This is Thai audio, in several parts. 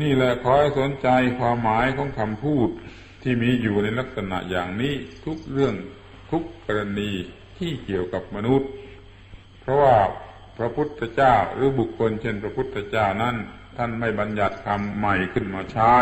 นี่แหละขอให้สนใจความหมายของคำพูดที่มีอยู่ในลักษณะอย่างนี้ทุกเรื่องทุกกรณีที่เกี่ยวกับมนุษย์ เพราะว่าพระพุทธเจ้าหรือบุคคลเช่นพระพุทธเจ้านั้น ท่านไม่บัญญัติคำใหม่ขึ้นมาใช้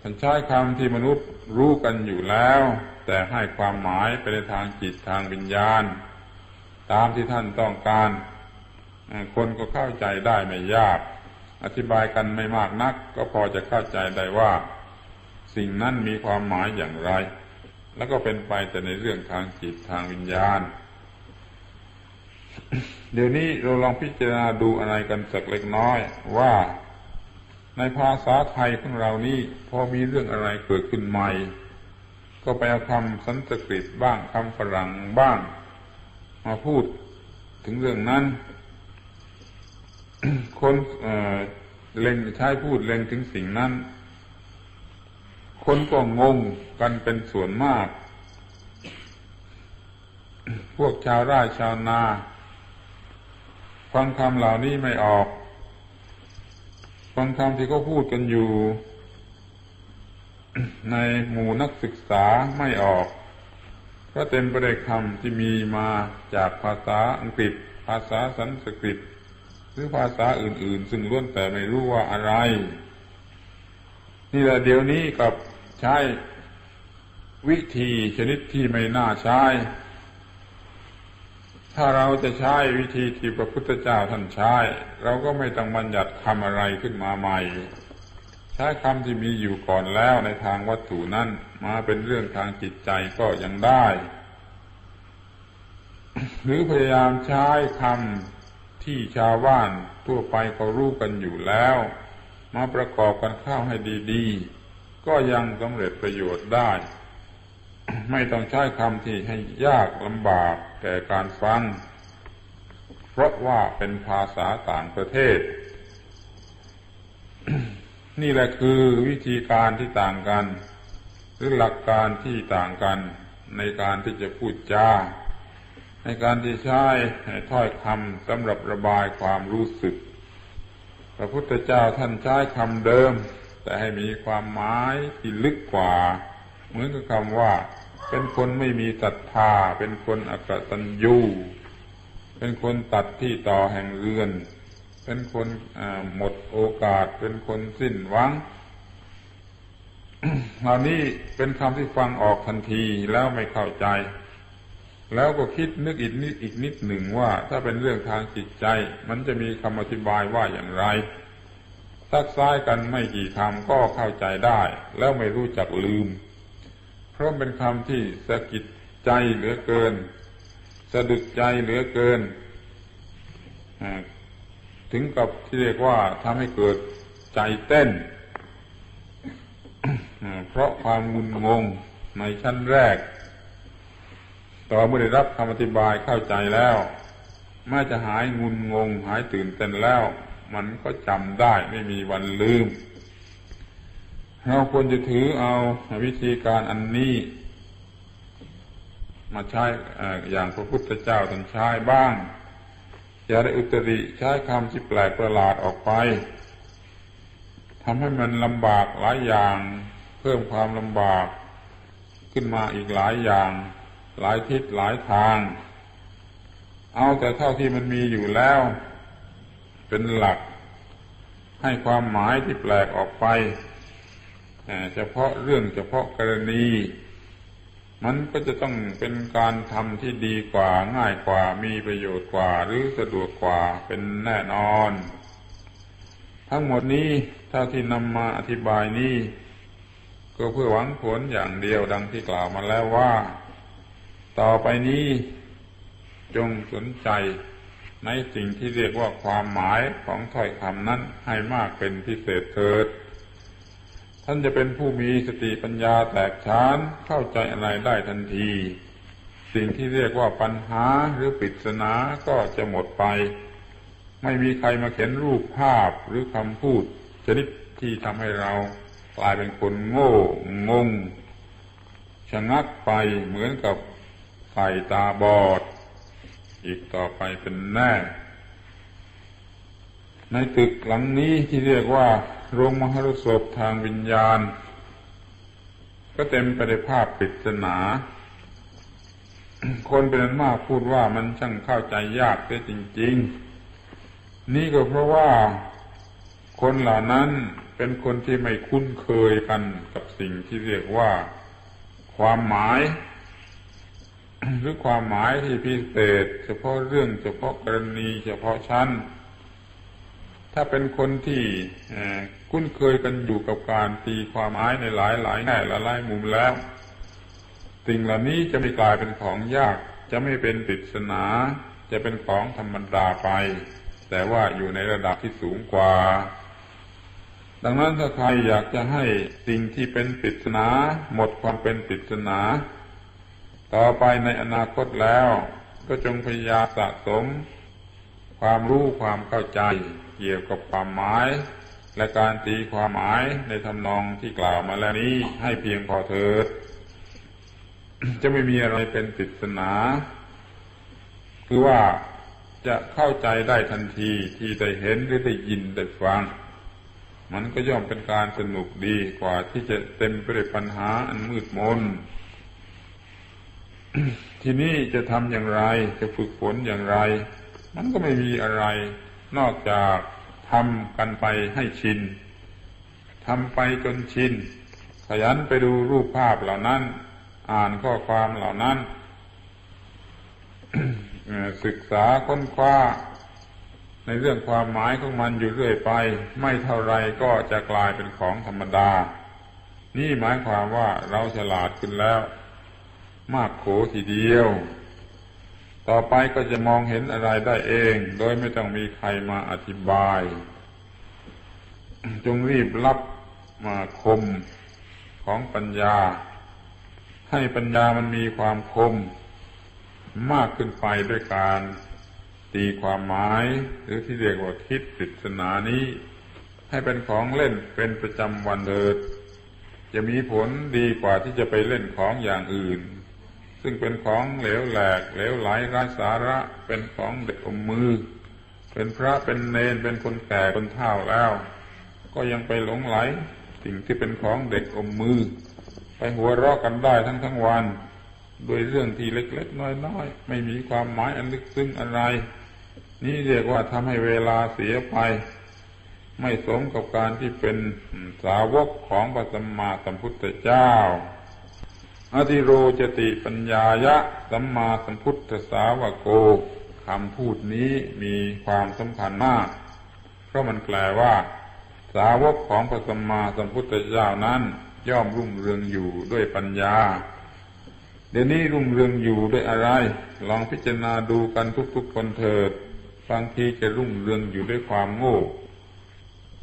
ท่านใช้คำที่มนุษย์รู้กันอยู่แล้ว แต่ให้ความหมายไปในทางจิตทางวิญญาณ ตามที่ท่านต้องการ คนก็เข้าใจได้ไม่ยาก อธิบายกันไม่มากนัก ก็พอจะเข้าใจได้ว่า สิ่งนั้นมีความหมายอย่างไร แล้วก็เป็นไปแต่ในเรื่องทางจิตทางวิญญาณ เดี๋ยวนี้เราลองพิจารณาดูอะไรกันสักเล็กน้อยว่าในภาษาไทยของเรานี่พอมีเรื่องอะไรเกิดขึ้นใหม่ ก็ไปเอาคำสันสกฤตบ้างคำฝรั่งบ้าง มาพูดถึงเรื่องนั้น คนเเล็งใช้พูดเล็งถึงสิ่งนั้น คนก็งงกันเป็นส่วนมาก พวกชาวไร่ชาวนา ฟังคำเหล่านี้ไม่ออก ฟังคำที่เขาพูดกันอยู่ ในหมู่นักศึกษาไม่ออกเพราะเต็มไปด้วยคำที่มีมาจากภาษาอังกฤษ ภาษาสันสกฤต หรือภาษาอื่น ๆ ซึ่งล้วนแต่ไม่รู้ว่าอะไร นี่แหละเดี๋ยวนี้กับใช้วิธีชนิดที่ไม่น่าใช้ ถ้าเราจะใช้วิธีที่พระพุทธเจ้าท่านใช้ เราก็ไม่ต้องบัญญัติคำอะไรขึ้นมาใหม่ ใช้คำที่มีอยู่ก่อนแล้วในทางวัตถุนั้นมาเป็นเรื่องทางจิตใจก็ยังได้ หรือพยายามใช้คำ ที่ชาวบ้านทั่วไปเขารู้กันอยู่แล้ว มาประกอบกันเข้าให้ดีๆ ก็ยังสำเร็จประโยชน์ได้ ไม่ต้องใช้คำที่ให้ยากลำบากแก่การฟัง เพราะว่าเป็นภาษาต่างประเทศ นี่แหละคือวิธีการที่ต่างกัน หรือหลักการที่ต่างกันในการที่จะพูดจา ในการที่ใช้ถ้อยคำสำหรับระบายความรู้สึก พระพุทธเจ้าท่านใช้คำเดิม แต่ให้มีความหมายที่ลึกกว่า เหมือนกับคำว่า เป็นคนไม่มีศรัทธา เป็นคนอกตัญญูเป็นคนตัดที่ต่อแห่งเรือน เป็นคนหมดโอกาส เป็นคนสิ้นหวังเหล่านี้เป็นคำที่ฟังออกทันทีแล้วไม่เข้าใจ แล้วก็คิดนึกอีกนิดอีกนิดหนึ่งว่า ถ้าเป็นเรื่องทางจิตใจ มันจะมีคำอธิบายว่าอย่างไรซักซ้ายกันไม่กี่คำก็เข้าใจได้ แล้วไม่รู้จักลืม เพราะเป็นคำที่สะกิดใจเหลือเกิน สะดุดใจเหลือเกิน ถึงกับที่เรียกว่าทำให้เกิดใจเต้น เพราะความงุนงงในชั้นแรก ต่อเมื่อได้รับคำอธิบายเข้าใจแล้วแม้จะหายงุนงง หายตื่นเต้นแล้ว มันก็จำได้ไม่มีวันลืม เราควรจะถือเอาวิธีการอันนี้ มาใช้อย่างพระพุทธเจ้าท่านใช้บ้างอย่าได้อุตริใช้คำที่แปลกประหลาดออกไปทำให้มันลำบากหลายอย่าง เพิ่มความลำบากขึ้นมาอีกหลายอย่าง หลายทิศหลายทาง เอาแต่เท่าที่มันมีอยู่แล้ว เป็นหลัก ให้ความหมายที่แปลกออกไปเฉพาะเรื่องเฉพาะกรณี มันก็จะต้องเป็นการทำที่ดีกว่าง่ายกว่ามีประโยชน์กว่า หรือสะดวกกว่าเป็นแน่นอน ทั้งหมดนี้เท่าที่นำมาอธิบายนี้ก็เพื่อหวังผลอย่างเดียวดังที่กล่าวมาแล้วว่า ต่อไปนี้จงสนใจในสิ่งที่เรียกว่าความหมายของถ้อยคำนั้นให้มากเป็นพิเศษเถิด ท่านจะเป็นผู้มีสติปัญญาแตกฉานเข้าใจอะไรได้ทันที สิ่งที่เรียกว่าปัญหาหรือปริศนาก็จะหมดไป ไม่มีใครมาเขียนรูปภาพหรือคำพูดชนิดที่ทำให้เรากลายเป็นคนโง่งงชะงักไปเหมือนกับ ไก่ตาบอด อีกต่อไปเป็นแน่ ในตึกหลังนี้ที่เรียกว่า โรงมหรสพทางวิญญาณ ก็เต็มไปด้วยภาพปริศนา คนเป็นอันมากพูดว่ามันช่างเข้าใจยากเสียจริง ๆ นี่ก็เพราะว่าคนเหล่านั้นเป็นคนที่ไม่คุ้นเคยกันกับสิ่งที่เรียกว่า ความหมาย หรือความหมายที่พิเศษ เฉพาะเรื่องเฉพาะกรณี เฉพาะชั้น ถ้าเป็นคนที่คุ้นเคยกันอยู่กับการตีความหมายในหลายหลายแง่ละหลายมุมแล้วสิ่งเหล่านี้จะไม่กลายเป็นของยาก จะไม่เป็นปริศนา จะเป็นของธรรมดาไป แต่ว่าอยู่ในระดับที่สูงกว่า ดังนั้นถ้าใครอยากจะให้สิ่งที่เป็นปริศนา หมดความเป็นปริศนา ต่อไปในอนาคตแล้ว ก็จงพยายามสะสม ความรู้ความเข้าใจเกี่ยวกับความหมาย และการตีความหมายในทำนองที่กล่าวมาแล้วนี้ให้เพียงพอเถิด จะไม่มีอะไรเป็นปริศนาคือว่าจะเข้าใจได้ทันทีที่ได้เห็นหรือได้ยินได้ฟัง มันก็ย่อมเป็นการสนุกดีกว่าที่จะเต็มไปด้วยปัญหาอันมืดมน ทีนี้จะทำอย่างไรจะฝึกฝนอย่างไร มันก็ไม่มีอะไร นอกจากทำกันไปให้ชินทำไปจนชินขยันไปดูรูปภาพเหล่านั้น อ่านข้อความเหล่านั้นศึกษาค้นคว้า ในเรื่องความหมายของมันอยู่เรื่อยไป ไม่เท่าไรก็จะกลายเป็นของธรรมดา นี่หมายความว่าเราฉลาดขึ้นแล้ว มากโขทีเดียว ต่อไปก็จะมองเห็นอะไรได้เอง โดยไม่ต้องมีใครมาอธิบาย จงรีบรับมาคมของปัญญา ให้ปัญญามันมีความคม มากขึ้นไปด้วยการตีความหมาย หรือที่เรียกว่าคิดปริศนานี้ ให้เป็นของเล่นเป็นประจำวันเดิดจะมีผลดีกว่าที่จะไปเล่นของอย่างอื่น ซึ่งเป็นของเหลวแหลกเหลวไหลไร้สาระ เป็นของเด็กอมมือ เป็นพระเป็นเนนเป็นคนแก่คนเฒ่าแล้ว ก็ยังไปหลงไหล สิ่งที่เป็นของเด็กอมมือ ไปหัวเราะกันได้ทั้งทั้งวัน โดยเรื่องที่เล็กๆน้อยๆไม่มีความหมายอันลึกซึ้งอะไร นี่เรียกว่าทำให้เวลาเสียไป ไม่สมกับการที่เป็นสาวกของพระสัมมาสัมพุทธเจ้า อธิโรจติปัญญายะสัมมาสัมพุทธสาวโกคำพูดนี้มีความสำคัญมาก เพราะมันแปลว่า สาวกของพระสัมมาสัมพุทธเจ้านั้นย่อมรุ่งเรืองอยู่ด้วยปัญญา เดี๋ยวนี้รุ่งเรืองอยู่ด้วยอะไร ลองพิจารณาดูกันทุกๆคนเถิดบางทีจะรุ่งเรืองอยู่ด้วยความโง่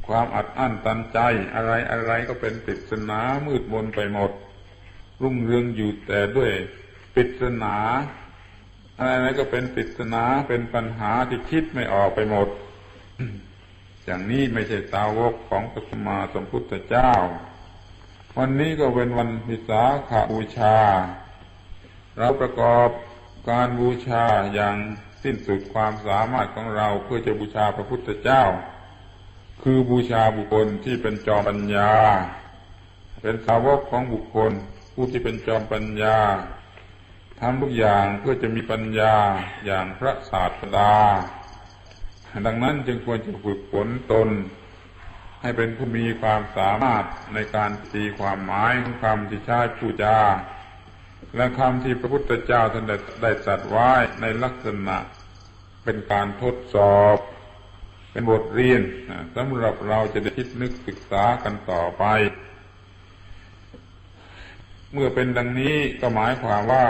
ความอัดอั้นตันใจอะไรอะไรก็เป็นปริศนามืดมนไปหมด รุ่งเรืองอยู่แต่ด้วยปริศนาอะไรๆก็เป็นปริศนาเป็นปัญหาที่คิดไม่ออกไปหมด อย่างนี้ไม่ใช่สาวกของพระสมมาสมพุทธเจ้า วันนี้ก็เป็นวันพิสาขาบูชา เราประกอบการบูชาอย่างสิ้นสุดความสามารถของเราเพื่อจะบูชาพระพุทธเจ้า คือบูชาบุคคลที่เป็นจอมปัญญา เป็นสาวกของบุคคล ผู้ที่เป็นจอมปัญญาทำทุกอย่างเพื่อจะมีปัญญาอย่างพระศาสดา ดังนั้นจึงควรจะฝึกฝนตน ให้เป็นผู้มีความสามารถในการตีความหมายของคำที่ใช้ผู้จา และคำที่พระพุทธเจ้าท่านได้จัดไว้ในลักษณะเป็นการทดสอบ เป็นบทเรียนสำหรับเราจะได้คิดนึกศึกษากันต่อไป เมื่อเป็นดังนี้ก็หมายความว่า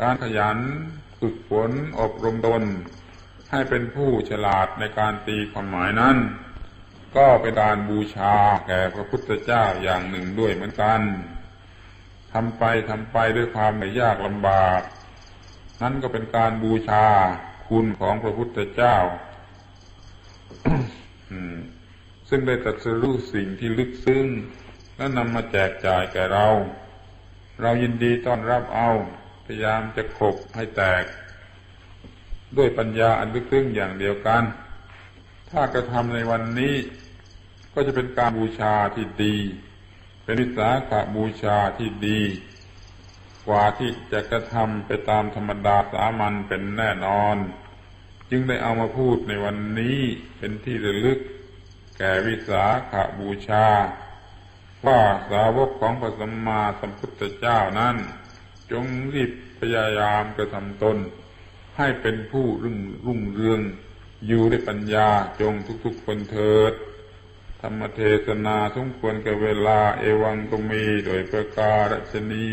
การขยันฝึกฝนอบรมตนให้เป็นผู้ฉลาดในการตีความหมายนั้น ก็เป็นการบูชาแก่พระพุทธเจ้าอย่างหนึ่งด้วยเหมือนกันทำไปทำไปด้วยความไม่ยากลำบาก นั่นก็เป็นการบูชาคุณของพระพุทธเจ้า ซึ่งได้ตรัสรู้สิ่งที่ลึกซึ้ง แล้วนำมาแจกจ่ายแก่เรา เรายินดีต้อนรับเอา พยายามจะขบให้แตก ด้วยปัญญาอันลึกซึ้งอย่างเดียวกัน ถ้ากระทำในวันนี้ ก็จะเป็นการบูชาที่ดี เป็นวิสาขบูชาที่ดี กว่าที่จะกระทำไปตามธรรมดาสามัญเป็นแน่นอน จึงได้เอามาพูดในวันนี้เป็นที่ระลึก แก่วิสาขบูชา ว่าสาวกของพระสัมมาสัมพุทธเจ้านั้น จงรีบพยายามกระทำตน ให้เป็นผู้รุ่งรุ่งเรืองอยู่ด้วยปัญญาจงทุกๆคนเถิด ธรรมเทศนาสมควรกับเวลาเอวังก็มีโดยประการชนี